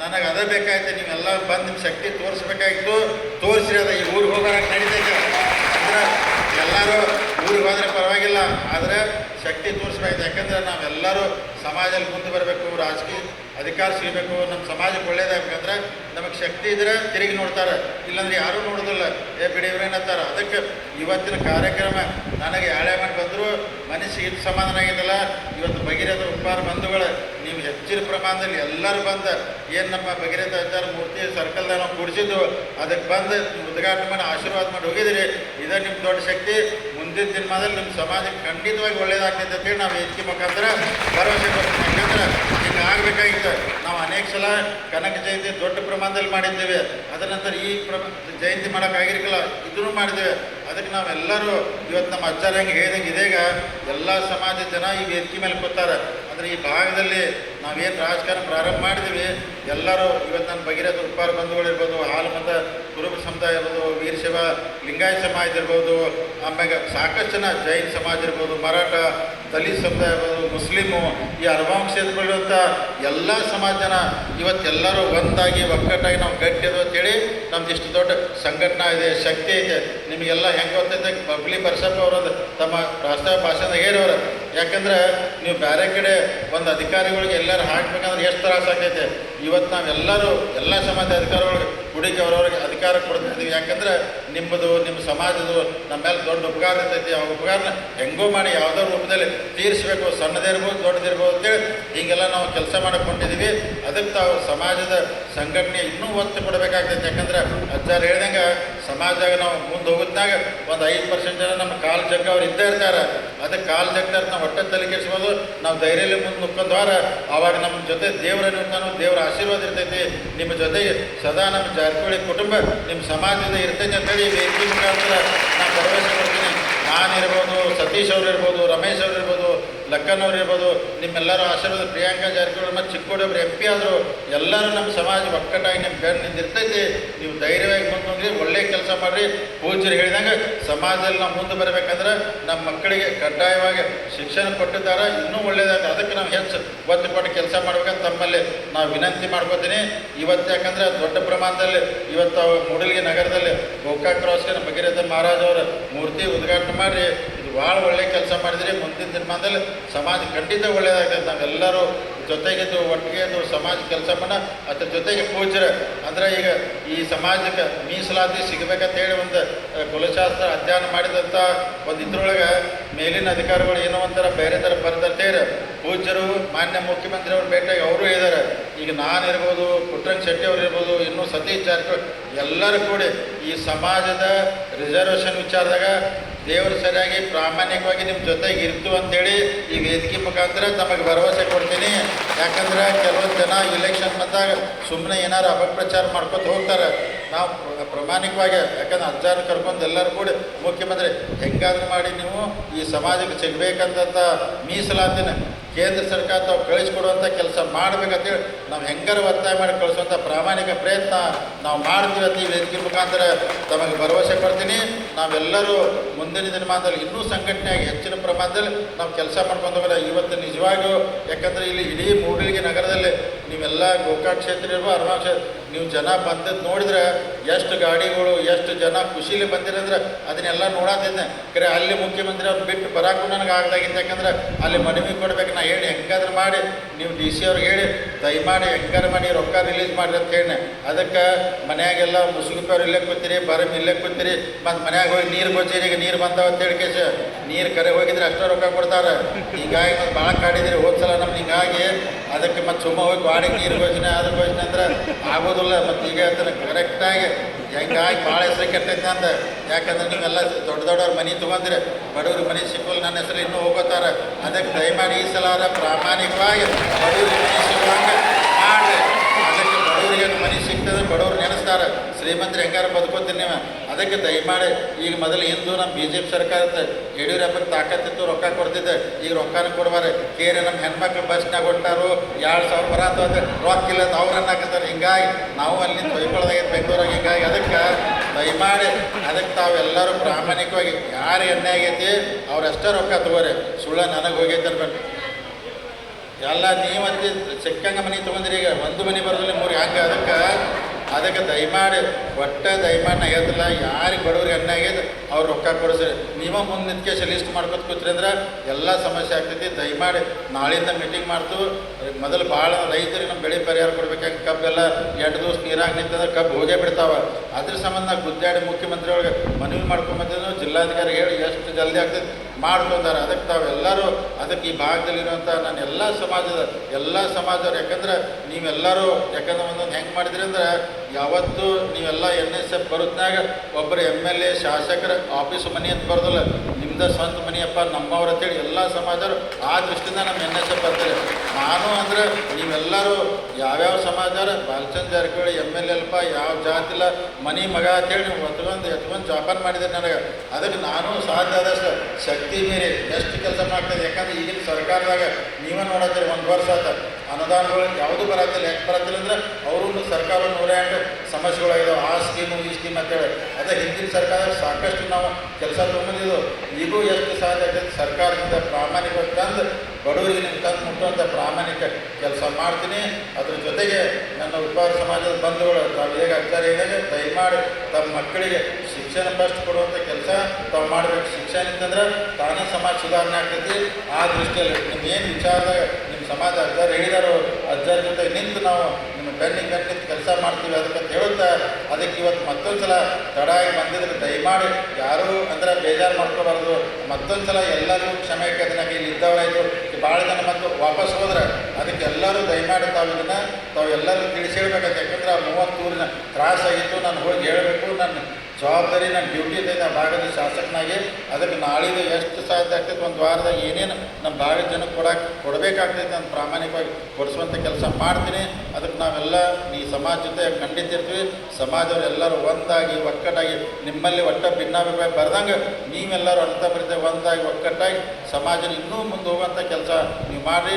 ನನಗೆ ಅದೇ ಬೇಕಾಯ್ತು ನೀವೆಲ್ಲ ಬಂದು ನಿಮ್ಮ ಶಕ್ತಿ ತೋರಿಸ್ಬೇಕಾಗಿತ್ತು. ತೋರಿಸ್ರಿ ಅದ, ಈ ಊರಿಗೆ ಹೋಗೋಕೆ ನಡೀತೈತೆ. ಅಂದ್ರೆ ಎಲ್ಲರೂ ಊರಿಗೆ ಹೋದ್ರೆ ಪರವಾಗಿಲ್ಲ, ಆದರೆ ಶಕ್ತಿ ತೋರಿಸ್ಬೇಕಾಯ್ತು ಯಾಕಂದ್ರೆ ನಾವೆಲ್ಲರೂ ಸಮಾಜದಲ್ಲಿ ಮುಂದೆ ಬರಬೇಕು, ರಾಜಕೀಯ ಅಧಿಕಾರ ಸಿಗಬೇಕು. ನಮ್ಮ ಸಮಾಜಕ್ಕೆ ಒಳ್ಳೇದಾಗಬೇಕಂದ್ರೆ ನಮಗೆ ಶಕ್ತಿ ಇದ್ರೆ ತಿರುಗಿ ನೋಡ್ತಾರೆ. ಇಲ್ಲಾಂದ್ರೆ ಯಾರೂ ನೋಡೋದಿಲ್ಲ. ಏ ಬಿಡಿ ಇವ್ರೇನತ್ತಾರ ಅದಕ್ಕೆ ಇವತ್ತಿನ ಕಾರ್ಯಕ್ರಮ ನನಗೆ ಯಾಳೆ ಮಾಡಿ ಬಂದರೂ ಮನಸ್ಸಿಗೆ ಇದು ಸಮಾಧಾನ ಆಗಿದ್ದಲ್ಲ. ಇವತ್ತು ಭಗೀರಥ ಉಪಹಾರ ಬಂಧುಗಳು ಹೆಚ್ಚಿನ ಪ್ರಮಾಣದಲ್ಲಿ ಎಲ್ಲರೂ ಬಂದು ಏನು ನಮ್ಮ ಭಗೀರಥ ಮೂರ್ತಿ ಸರ್ಕಲ್ದಾಗ ನಾವು ಕೂಡಿಸಿದ್ದು ಅದಕ್ಕೆ ಬಂದು ಉದ್ಘಾಟನೆ ಮಾಡಿ ಆಶೀರ್ವಾದ ಮಾಡಿ ಹೋಗಿದ್ದೀರಿ. ಇದೇ ನಿಮ್ಮ ದೊಡ್ಡ ಶಕ್ತಿ. ಮುಂದಿನ ದಿನಮಾನದಲ್ಲಿ ನಿಮ್ಮ ಸಮಾಜಕ್ಕೆ ಖಂಡಿತವಾಗಿ ಒಳ್ಳೇದಾಗ್ತೈತೆ ಅಂತೇಳಿ ನಾವು ಹೆಚ್ಚಿಗೆ ಮುಖಾಂತರ ಭರವಸೆ ಕೊಡ್ತೀವಿ. ಯಾಕಂದ್ರೆ ಹಿಂಗೆ ಆಗಬೇಕಾಗಿತ್ತು. ನಾವು ಅನೇಕ ಸಲ ಕನಕ ಜಯಂತಿ ದೊಡ್ಡ ಪ್ರಮಾಣದಲ್ಲಿ ಮಾಡಿದ್ದೇವೆ. ಅದರ ನಂತರ ಈ ಪ್ರ, ಜಯಂತಿ ಮಾಡೋಕ್ಕಾಗಿರ್ಕಿಲ್ಲ ಇದನ್ನು ಮಾಡಿದ್ದೇವೆ. ಅದಕ್ಕೆ ನಾವೆಲ್ಲರೂ ಇವತ್ತು ನಮ್ಮ ಅಜ್ಜಾರ ಹೆಂಗೆ ಹೇಳಿದಂಗೆ ಇದೀಗ ಎಲ್ಲ ಸಮಾಜದ ಜನ ಈ ವೇದಿಕೆ ಮೇಲೆ ಕೂತಾರೆ. ಅಂದರೆ ಈ ಭಾಗದಲ್ಲಿ ನಾವೇನು ರಾಜಕಾರಣ ಪ್ರಾರಂಭ ಮಾಡಿದ್ದೀವಿ ಎಲ್ಲರೂ ಇವತ್ತು ನನ್ನ ಭಗೀರಥ ಉಪ್ಪಾರ ಬಂಧುಗಳು ಇರ್ಬೋದು ಹಾಲು ಮತ ಕುರುಬ ಸಮುದಾಯ ಇರ್ಬೋದು ವೀರಶೈವ ಲಿಂಗಾಯತ ಸಮಾಜ ಇರ್ಬೋದು, ಆಮ್ಯಾಗ ಸಾಕಷ್ಟು ಜನ ಜೈನ್ ಸಮಾಜ ಇರ್ಬೋದು, ಮರಾಠ ದಲಿತ ಸಮುದಾಯ ಮುಸ್ಲಿಮು, ಈ ಅರಬಾಂ ಕ್ಷೇತ್ರಗಳಿರುವಂಥ ಎಲ್ಲ ಸಮಾಜನ ಜನ ಇವತ್ತೆಲ್ಲರೂ ಒಂದಾಗಿ ಒಗ್ಗಟ್ಟಾಗಿ ನಾವು ಗಟ್ಟಿ ಅದು ಅಂತೇಳಿ ನಮ್ದು ಇಷ್ಟು ದೊಡ್ಡ ಸಂಘಟನಾ ಇದೆ, ಶಕ್ತಿ ಐತೆ. ನಿಮಗೆಲ್ಲ ಹೆಂಗೆ ಗೊತ್ತೈತೆ? ಬಬ್ಲಿ ಬರ್ಸಪ್ಪ ಅವರು ತಮ್ಮ ರಾಷ್ಟ್ರ ಭಾಷಣದಾಗ ಹೇಳೋರು ಯಾಕಂದ್ರೆ ನೀವು ಬೇರೆ ಕಡೆ ಒಂದು ಅಧಿಕಾರಿಗಳಿಗೆ ಎಲ್ಲರೂ ಹಾಕ್ಬೇಕಂದ್ರೆ ಎಷ್ಟು ತ್ರಾಸ ಆಗ್ತೈತೆ? ಇವತ್ತು ನಾವೆಲ್ಲರೂ ಎಲ್ಲ ಸಮಾಜ ಅಧಿಕಾರಿಗಳಿಗೆ ಹುಡುಗಿ ಅವರವ್ರಿಗೆ ಅಧಿಕಾರ ಕೊಡ್ತಿದ್ದೀವಿ. ಯಾಕಂದ್ರೆ ನಿಮ್ಮದು, ನಿಮ್ಮ ಸಮಾಜದ್ದು ನಮ್ಮ ಮೇಲೆ ದೊಡ್ಡ ಉಪಕಾರ ಇರ್ತೈತಿ. ಆ ಉಪಕಾರನ ಹೆಂಗೋ ಮಾಡಿ ಯಾವುದೋ ರೂಪದಲ್ಲಿ ತೀರಿಸಬೇಕು. ಸಣ್ಣದಿರ್ಬೋದು ದೊಡ್ಡದಿರ್ಬೋದು ಅಂತೇಳಿ ಹೀಗೆಲ್ಲ ನಾವು ಕೆಲಸ ಮಾಡಿಕೊಂಡಿದ್ದೀವಿ. ಅದಕ್ಕೆ ತಾವು ಸಮಾಜದ ಸಂಘಟನೆ ಇನ್ನೂ ಒತ್ತು ಕೊಡಬೇಕಾಗ್ತೈತಿ. ಯಾಕಂದ್ರೆ ಅಜ್ಜಾರು ಹೇಳ್ದಂಗೆ ಸಮಾಜದಾಗ ನಾವು ಮುಂದೆ ಹೋಗುತ್ತಾಗ ಒಂದು ಐದು ಪರ್ಸೆಂಟ್ ಜನ ನಮ್ಮ ಕಾಲು ಜಗ್ಗ ಅವ್ರು ಇದ್ದೇ ಇರ್ತಾರೆ. ಅದಕ್ಕೆ ಕಾಲು ಜಗ್ತಾರ ನಾವು ಹೊಟ್ಟೆ ತಲೆ ಕೆಡಿಸ್ಬೋದು. ನಾವು ಧೈರ್ಯಲ್ಲಿ ಮುಂದೆ ನುಕ್ಕೊಂಡ್ವಾರ ಆವಾಗ ನಮ್ಮ ಜೊತೆ ದೇವರ ನಿಮ್ಮ ದೇವರ ಆಶೀರ್ವಾದ ಇರ್ತೈತಿ. ನಿಮ್ಮ ಜೊತೆಗೆ ಸದಾ ನಮ್ಮ ಜಾರಕಿಹೊಳಿ ಕುಟುಂಬ ನಿಮ್ಮ ಸಮಾಜದ ಇರ್ತೈತೆ ಅಂತೇಳಿ ವೇದಿಕೆ ಮುಖಾಂತರ ನಾನು ಭರವಸೆ ಕೊಡ್ತೀನಿ. ನಾನಿರ್ಬೋದು ಸತೀಶ್ ಅವ್ರು ಇರ್ಬೋದು, ರಮೇಶ್ ಅವ್ರು ಇರ್ಬೋದು ಲಕ್ಕನ್ ಅವ್ರು ಇರ್ಬೋದು, ನಿಮ್ಮೆಲ್ಲರ ಆಶೀರ್ವಾದ, ಪ್ರಿಯಾಂಕಾ ಜಾರಕಿಹೊಳಿ ಮತ್ತು ಚಿಕ್ಕೋಡೊಬ್ರು ಎಂ ಪಿ ಆದರೂ, ಎಲ್ಲರೂ ನಮ್ಮ ಸಮಾಜ ಒಕ್ಕಟ್ಟಾಗಿ ನಿಮ್ಮ ಬೆನ್ನು ನಿಂತಿರ್ತೈತಿ ನೀವು ಧೈರ್ಯವಾಗಿ ಮುಂದೆ ಹೋಗಿ ಒಳ್ಳೆಯ ಕೆಲಸ ಮಾಡಿರಿ. ಪೂಜರು ಹೇಳಿದಂಗೆ, ಸಮಾಜದಲ್ಲಿ ನಾವು ಮುಂದೆ ಬರಬೇಕಂದ್ರೆ ನಮ್ಮ ಮಕ್ಕಳಿಗೆ ಕಡ್ಡಾಯವಾಗಿ ಶಿಕ್ಷಣ ಕೊಟ್ಟಿದ್ದಾರೆ. ಇನ್ನೂ ಒಳ್ಳೆಯದಾಗ ಅದಕ್ಕೆ ನಾವು ಹೆಚ್ಚು ಒತ್ತು ಕೊಟ್ಟು ಕೆಲಸ ಮಾಡ್ಬೇಕಂತ ತಮ್ಮಲ್ಲಿ ನಾವು ವಿನಂತಿ ಮಾಡ್ಕೋತೀನಿ. ಇವತ್ತು ಯಾಕಂದ್ರೆ ದೊಡ್ಡ ಪ್ರಮಾಣದಲ್ಲಿ ಇವತ್ತು ಮೂಡಲ್ಗಿ ನಗರದಲ್ಲಿ ಗೋಕಾ ಕ್ರಾಸ್ಗೆ ಭಗೀರಥ ಮಹಾರಾಜ್ ಅವರ ಮೂರ್ತಿ ಉದ್ಘಾಟನೆ ಮಾಡಿ ಭಾಳ ಒಳ್ಳೆ ಕೆಲಸ ಮಾಡಿದ್ರಿ. ಮುಂದಿನ ದಿನಮಾನದಲ್ಲಿ ಸಮಾಜ ಖಂಡಿತ ಒಳ್ಳೇದಾಗ್ತದೆ ನಾವೆಲ್ಲರೂ ಜೊತೆಗಿದ್ದು ಒಟ್ಟಿಗೆ ಸಮಾಜ ಕೆಲಸ ಮಾಡ ಅದ್ರ ಜೊತೆಗೆ ಪೂಜ್ಯರು, ಅಂದ್ರೆ ಈಗ ಈ ಸಮಾಜಕ್ಕೆ ಮೀಸಲಾತಿ ಸಿಗಬೇಕಂತ ಹೇಳಿ ಒಂದು ಕುಲಶಾಸ್ತ್ರ ಅಧ್ಯಯನ ಮಾಡಿದಂಥ ಒಂದು ಇದ್ರೊಳಗೆ ಮೇಲಿನ ಅಧಿಕಾರಿಗಳು ಏನೋ ಒಂಥರ ಬೇರೆ ಥರ ಬರ್ದಂತೇಳಿ ಪೂಜ್ಯರು, ಮಾನ್ಯ ಮುಖ್ಯಮಂತ್ರಿ ಅವ್ರು ಭೇಟಿಯಾಗಿ ಅವರು ಇದ್ದಾರೆ ಈಗ ನಾನಿರ್ಬೋದು ಪುಟ್ಟರಂಗ ಶೆಟ್ಟಿ ಅವ್ರು ಇರ್ಬೋದು, ಇನ್ನೂ ಸತೀಶ್ ಜಾರಕಿಹೊಳಿ ಎಲ್ಲರೂ ಕೂಡಿ ಈ ಸಮಾಜದ ರಿಸರ್ವೇಷನ್ ವಿಚಾರದಾಗ ದೇವರು ಸರಿಯಾಗಿ ಪ್ರಾಮಾಣಿಕವಾಗಿ ನಿಮ್ಮ ಜೊತೆಗೆ ಇರ್ತು ಅಂತೇಳಿ ಈ ವೇದಿಕೆ ಮುಖಾಂತರ ತಮಗೆ ಭರವಸೆ ಕೊಡ್ತೀನಿ. ಯಾಕಂದ್ರೆ ಕೆಲವೊಂದು ಜನ ಇಲೆಕ್ಷನ್ ಬಂದಾಗ ಸುಮ್ಮನೆ ಏನಾರು ಅಪಪ್ರಚಾರ ಮಾಡ್ಕೊತ ಹೋಗ್ತಾರೆ. ನಾವು ಪ್ರ- ಪ್ರಾಮಾಣಿಕವಾಗಿ, ಯಾಕಂದ್ರೆ ಅಜ್ಜಾರು ಕರ್ಕೊಂಡು ಎಲ್ಲರೂ ಕೂಡ ಮುಖ್ಯಮಂತ್ರಿ, ಹೆಂಗಾದ್ರೂ ಮಾಡಿ ನೀವು ಈ ಸಮಾಜಕ್ಕೆ ಸಿಗಬೇಕಂತ ಮೀಸಲಾತಿನ ಕೇಂದ್ರ ಸರ್ಕಾರ ತಾವು ಕಳಿಸ್ಕೊಡುವಂಥ ಕೆಲಸ ಮಾಡಬೇಕಂತೇಳಿ ನಾವು ಹೆಂಗಾರ ಒತ್ತಾಯ ಮಾಡಿ ಕಳಿಸುವಂಥ ಪ್ರಾಮಾಣಿಕ ಪ್ರಯತ್ನ ನಾವು ಮಾಡ್ತೀವಿ ಅಂತ ವೇದಿಕೆ ಮುಖಾಂತರ ತಮಗೆ ಭರವಸೆ ಕೊಡ್ತೀನಿ. ನಾವೆಲ್ಲರೂ ಮುಂದಿನ ದಿನಮಾನದಲ್ಲಿ ಇನ್ನೂ ಸಂಘಟನೆಯಾಗಿ ಹೆಚ್ಚಿನ ಪ್ರಮಾಣದಲ್ಲಿ ನಾವು ಕೆಲಸ ಮಾಡ್ಕೊಂಡು ಹೋಗಲ್ಲ ಇವತ್ತು ನಿಜವಾಗಿಯೂ ಯಾಕಂದರೆ ಇಲ್ಲಿ ಇಡೀ ಮೂಡಿಗೆ ನಗರದಲ್ಲಿ ನೀವೆಲ್ಲ ಗೋಕಾಕ್ ಕ್ಷೇತ್ರ ಇರುವ ಕ್ಷೇತ್ರ ನೀವು ಜನ ಬಂದದ್ದು ನೋಡಿದ್ರೆ ಎಷ್ಟು ಗಾಡಿಗಳು, ಎಷ್ಟು ಜನ ಖುಷಿಲಿ ಬಂದಿರಂದ್ರೆ ಅದನ್ನೆಲ್ಲ ನೋಡತ್ತಿದ್ದೆ ಕರೆ ಅಲ್ಲಿ ಮುಖ್ಯಮಂತ್ರಿ ಅವ್ರು ಬಿಟ್ಟು ಬರೋಕ್ಕೂ ನನಗೆ ಆಗದಾಗಿತ್ತು. ಯಾಕಂದ್ರೆ ಅಲ್ಲಿ ಮನವಿ ಕೊಡ್ಬೇಕು. ನಾ ಹೇಳಿ ಹೆಂಗಾದ್ರೂ ಮಾಡಿ. ನೀವು ಡಿ ಸಿ ಅವ್ರಿಗೆ ಹೇಳಿ, ದಯಮಾಡಿ ಹೆಂಗಾರು ಮಾಡಿ, ರೊಕ್ಕ ರಿಲೀಸ್ ಮಾಡಿರಿ ಅಂತ ಹೇಳಿ ಅದಕ್ಕೆ ಮನ್ಯಾಗೆಲ್ಲ ಮುಸುಗುಪ್ಪವ್ರು ಇಲ್ಲೇ ಕೂತೀರಿ, ಬರಮ್ ಇಲ್ಲೇ ಕೂತೀರಿ. ಮತ್ತು ಮನ್ಯಾಗ ಹೋಗಿ ನೀರು ಕೊಚ್ಚಿರಿ ಈಗ ನೀರು ಬಂದಾವ ಅಂತ ಹೇಳಿ ಕೇಸ ನೀರು ಕರೆ ಹೋಗಿದ್ರೆ ಅಷ್ಟೇ ರೊಕ್ಕ ಕೊಡ್ತಾರೆ. ಹೀಗಾಗಿ ಮತ್ತು ಭಾಳ ಕಾಡಿದ್ರಿ. ಹೋದ್ಸಲ ನಮ್ಗೆ ಹಿಂಗಾಗಿ ಅದಕ್ಕೆ ಮತ್ತೆ ಸುಮ್ಮ ಹೋಗಿ ಗಾಡಿಗೆ ನೀರು ಯೋಜನೆ ಅದ್ರ ಯೋಜನೆ ಅಂದ್ರೆ ಆಗೋದಿಲ್ಲ ಮತ್ತು ಈಗ ಹೇಳ್ತಾನೆ ಕರೆಕ್ಟಾಗಿ ಹೆಂಗಾಗಿ ಭಾಳ ಹೆಸರು ಕೆಟ್ಟೈತೆ ಅಂತ ಯಾಕಂದ್ರೆ ನೀವೆಲ್ಲ ದೊಡ್ಡ ದೊಡ್ಡವ್ರ ಮನೆ ತೊಗೊಂಡ್ರೆ ಬಡವ್ರ ಮನೆ ಸಿಕ್ಕಲ್ಲ ನನ್ನ ಹೆಸರು ಇನ್ನೂ ಹೋಗೋತಾರೆ ಅದಕ್ಕೆ ದಯಮಾಡಿ ಈ ಸಲ ಪ್ರಾಮಾಣಿಕವಾಗಿ ಬಡವ್ರ ಮನೆ ಸಿಗುವಂಗೆ ಮಾಡಿ ಅದಕ್ಕೆ ಬಡವರಿಗೆ ಮನೆ ಸಿಗ್ತದೆ ಬಡವ್ರು ನೆನೆಸ್ತಾರೆ ಶ್ರೀಮಂತರು ಹೆಂಗಾರು ಬದುಕೋತೀನಿ ನೀವು? ಅದಕ್ಕೆ ದಯಮಾಡಿ, ಈಗ ಮೊದಲು ಹಿಂದೂ ನಮ್ಮ ಬಿ ಜೆ ಪಿ ಸರ್ಕಾರದ ಯಡಿಯೂರಪ್ಪನ ತಾಕತ್ತಿತ್ತು, ರೊಕ್ಕ ಕೊಡ್ತಿದ್ದೆ. ಈಗ ರೊಕ್ಕನ ಕೊಡ್ಬಾರೆ ಕೇರೆ ನಮ್ಮ ಹೆಣ್ಮಕ್ಳು ಬಸ್ನಾಗ ಕೊಟ್ಟಾರು ಎರಡು ಸಾವಿರ ಬರತ್ತ ಅಂತ ರೊಕ್ಕ ಇಲ್ಲ ಅವ್ರನ್ನ ಹಾಕತ್ತಾರೆ ಹಿಂಗಾಗಿ ನಾವು ಅಲ್ಲಿ ತೊಯ್ಕೊಳ್ಳೋದಾಗೈತೆ ಬೆಂಗಳೂರಾಗ. ಹಿಂಗಾಗಿ ಅದಕ್ಕೆ ದಯಮಾಡಿ, ಅದಕ್ಕೆ ತಾವೆಲ್ಲರೂ ಪ್ರಾಮಾಣಿಕವಾಗಿ, ಯಾರು ಎಣ್ಣೆ ಆಗೈತಿ, ಅವ್ರಷ್ಟೇ ರೊಕ್ಕ ತಗೋರಿ. ಸುಳ್ಳ ನನಗೆ ಹೋಗೈತೆ ಅನ್ಬೇಕು ಎಲ್ಲ ನೀವಂತ ಸಿಕ್ಕಂಗ ಮನೆ ತೊಗೊಂಡ್ರಿ ಈಗ. ಒಂದು ಮನೆ ಬರೋದಿಲ್ಲ ಮೂರು. ಹಂಗೆ ಅದಕ್ಕೆ? ಅದಕ್ಕೆ ದಯಮಾಡಿ ಒಟ್ಟ ದಯಮಾಡಿ ನಾ ಹೇಳ್ತಿಲ್ಲ ಯಾರಿಗೆ ಬಡವ್ರಿಗೆ ಅನ್ನ ಆಗ್ಯದ, ಅವ್ರು ರೊಕ್ಕ ಕೊಡಿಸ್ರಿ. ನೀವು ಮುಂದೆ ನಿಂತ್ಕೇಶ ಲಿಸ್ಟ್ ಮಾಡ್ಕೊತ ಕೂತ್ರಿ ಅಂದ್ರೆ ಎಲ್ಲ ಸಮಸ್ಯೆ ಆಗ್ತೈತಿ. ದಯಮಾಡಿ ನಾಳಿಂದ ಮೀಟಿಂಗ್ ಮಾಡ್ತು. ಮೊದಲು ಭಾಳ ರೈತರಿಗೆ ನಮ್ಮ ಬೆಳೆ ಪರಿಹಾರ ಕೊಡ್ಬೇಕಂಗೆ ಕಬ್ಬೆಲ್ಲ ಎಂಟು ದಿವಸ ನೀರಾಗಿ ನಿಂತಂದ್ರೆ ಕಬ್ಬು ಹೋಗೇ ಬಿಡ್ತಾವ. ಅದ್ರ ಸಂಬಂಧ ಗುದ್ದಾಡಿ ಮುಖ್ಯಮಂತ್ರಿ ಒಳಗೆ ಮನವಿ ಮಾಡ್ಕೊಂಬಂದಿದ್ದು ಜಿಲ್ಲಾಧಿಕಾರಿ ಹೇಳಿ ಎಷ್ಟು ಜಲ್ದಿ ಆಗ್ತೈತಿ ಮಾಡ್ಕೊಂತಾರೆ. ಅದಕ್ಕೆ ತಾವೆಲ್ಲರೂ ಅದಕ್ಕೆ ಈ ಭಾಗದಲ್ಲಿರುವಂಥ ನಾನು ಎಲ್ಲ ಸಮಾಜದ, ಎಲ್ಲ ಸಮಾಜದವ್ರು ಯಾಕಂದ್ರೆ ನೀವೆಲ್ಲರೂ ಯಾಕಂದ್ರೆ ಒಂದೊಂದು ಹೆಂಗೆ ಮಾಡಿದ್ರಿ ಅಂದ್ರೆ ಯಾವತ್ತು ನೀವೆಲ್ಲ ಎನ್ ಎಸ್ ಎಫ್ ಬರೋದ್ನಾಗ ಒಬ್ಬರು ಎಂ ಎಲ್ ಎ, ಶಾಸಕರ ಆಫೀಸ್ ಮನೆ ಅಂತ ಬರೋದಿಲ್ಲ. ನಿಮ್ದ ಸ್ವಂತ ಮನೆಯಪ್ಪ ನಮ್ಮವ್ರು ಅಂತೇಳಿ ಎಲ್ಲ ಸಮಾಜರು ಆ ದೃಷ್ಟಿಯಿಂದ ನಮ್ಮ ಎನ್ ಎಸ್ ಎಫ್ ಬರ್ತಾರೆ. ನಾನು ಅಂದ್ರೆ ನೀವೆಲ್ಲರೂ ಯಾವ್ಯಾವ ಸಮಾಜಾರ ಬಾಲಚಂದ್ರ ಜಾರಕಿಹೊಳಿ, ಎಂ ಎಲ್ ಎಲ್ಪ ಯಾವ ಜಾತಿಲ್ಲ ಮನಿ ಮಗ ಅಂತೇಳಿ ನೀವು ಹೊತ್ಕೊಂಡು ಎತ್ಕೊಂಡು ಜೋಪಾನ ಮಾಡಿದೆ ನನಗೆ. ಅದಕ್ಕೆ ನಾನು ಸಾಧ್ಯ ಆದಷ್ಟು ಶಕ್ತಿ ಮೀರಿ ಎಷ್ಟು ಕೆಲಸ ಮಾಡ್ತದೆ ಯಾಕಂದ್ರೆ ಈಗಿನ ಸರ್ಕಾರದಾಗ ನೀವೇ ನೋಡತ್ತೀರಿ ಒಂದು ವರ್ಷ ಆತ. ಅನುದಾನಗಳು ಯಾವುದು ಬರತ್ತಿಲ್ಲ. ಯಾಕೆ ಬರತ್ತಿಲ್ಲ ಅಂದರೆ ಅವರು ಸರ್ಕಾರ ನೂರ ಎಂಟು ಸಮಸ್ಯೆಗಳಾಗಿದ್ದಾವೆ ಆ ಸ್ಕೀಮು, ಈ ಸ್ಕೀಮ್ ಅಂತೇಳಿ. ಅದೇ ಹಿಂದಿನ ಸರ್ಕಾರ ಸಾಕಷ್ಟು ನಾವು ಕೆಲಸ ತೊಗೊಂಡಿದ್ದು. ಈಗೂ ಎಷ್ಟು ಸಾಧ್ಯ ಆಗ್ತದೆ ಸರ್ಕಾರದಿಂದ ಪ್ರಾಮಾಣಿಕ ತಂದು ಬಡವರಿಗೆ ನಿಮ್ಗೆ ತಂದು ಮುಟ್ಟುವಂಥ ಪ್ರಾಮಾಣಿಕ ಕೆಲಸ ಮಾಡ್ತೀನಿ. ಅದ್ರ ಜೊತೆಗೆ ನನ್ನ ಉಪಾರ ಸಮಾಜದ ಬಂಧುಗಳು, ತಾವು ಹೇಗೆ ಆಗ್ತಾರೆ ಏನಾಗೆ ದಯಮಾಡಿ ತಮ್ಮ ಮಕ್ಕಳಿಗೆ ಶಿಕ್ಷಣ ಫಸ್ಟ್ ಕೊಡುವಂಥ ಕೆಲಸ ತಾವು ಮಾಡಬೇಕು. ಶಿಕ್ಷಣ ಇತ್ತಂದ್ರೆ ತಾನೇ ಸಮಾಜ ಸುಧಾರಣೆ ಆಗ್ತೈತಿ. ಆ ದೃಷ್ಟಿಯಲ್ಲಿ ನಿಮ್ಮ ಏನು ವಿಚಾರದಾಗ ನಿಮ್ಮ ಸಮಾಜ ಅಜ್ಜಾರು ಹೇಳಿದಾರೋ, ಅಜ್ಜಾರ ಜೊತೆ ನಿಂತು ನಾವು ಬೆನ್ನು ನಿಂತು ಕೆಲಸ ಮಾಡ್ತೀವಿ, ಅದಕ್ಕೆ ಅಂತ ಹೇಳುತ್ತಾ ಅದಕ್ಕೆ ಇವತ್ತು ಮತ್ತೊಂದು ಸಲ ತಡ ಆಗಿ ಬಂದಿದ್ರೆ ದಯಮಾಡಿ ಯಾರೂ ಅಂದ್ರೆ ಬೇಜಾರು ಮಾಡ್ಕೋಬಾರ್ದು. ಮತ್ತೊಂದು ಸಲ ಎಲ್ಲರೂ ಕ್ಷಮೆ ನಮಗೆ ಇಲ್ಲಿ ಇದ್ದವರಾಯ್ತು. ಭಾಳ ಜನ ಮತ್ತು ವಾಪಸ್ ಹೋದ್ರೆ ಅದಕ್ಕೆ ಎಲ್ಲರೂ ದಯಮಾಡಿ ತಾವು ಇದನ್ನು ತಾವು ಎಲ್ಲರೂ ತಿಳಿಸಿ ಹೇಳ್ಬೇಕಂತ ಯಾಕಂದ್ರೆ ಆ ಮೂವತ್ತೂರಿನ ತ್ರಾಸಾಗಿತ್ತು ನಾನು ಹೋಗಿ ಹೇಳಬೇಕು. ನನ್ನ ಜವಾಬ್ದಾರಿ ನನ್ನ ಡ್ಯೂಟಿ ಇದೆ ಆ ಭಾಗದ ಶಾಸಕನಾಗಿ ಅದಕ್ಕೆ ನಾಳಿದ್ದು ಎಷ್ಟು ಸಾಧ್ಯ ಆಗ್ತೈತೆ? ಒಂದು ವಾರದಾಗ ಏನೇನು ನಮ್ಮ ಭಾಗದ ಜನಕ್ಕೆ ಕೊಡಕ್ಕೆ ಕೊಡಬೇಕಾಗ್ತೈತೆ ಅಂತ ಪ್ರಾಮಾಣಿಕವಾಗಿ ಕೊಡಿಸುವಂಥ ಕೆಲಸ ಮಾಡ್ತೀನಿ. ಅದಕ್ಕೆ ನಾವೆಲ್ಲ ಈ ಸಮಾಜ ಜೊತೆ ಖಂಡಿತಿರ್ತೀವಿ ಸಮಾಜದವರೆಲ್ಲರೂ ಒಂದಾಗಿ ಒಕ್ಕಟ್ಟಾಗಿ ನಿಮ್ಮಲ್ಲಿ ಒಟ್ಟ ಭಿನ್ನಾಭಿಪ್ರಾಯ ಬರ್ದಂಗೆ ನೀವೆಲ್ಲರೂ ಅಂತ ಬರೀತೆ ಒಂದಾಗಿ, ಒಕ್ಕಟ್ಟಾಗಿ ಸಮಾಜ ಇನ್ನೂ ಮುಂದೆ ಹೋಗುವಂಥ ಕೆಲಸ ನೀವು ಮಾಡಿ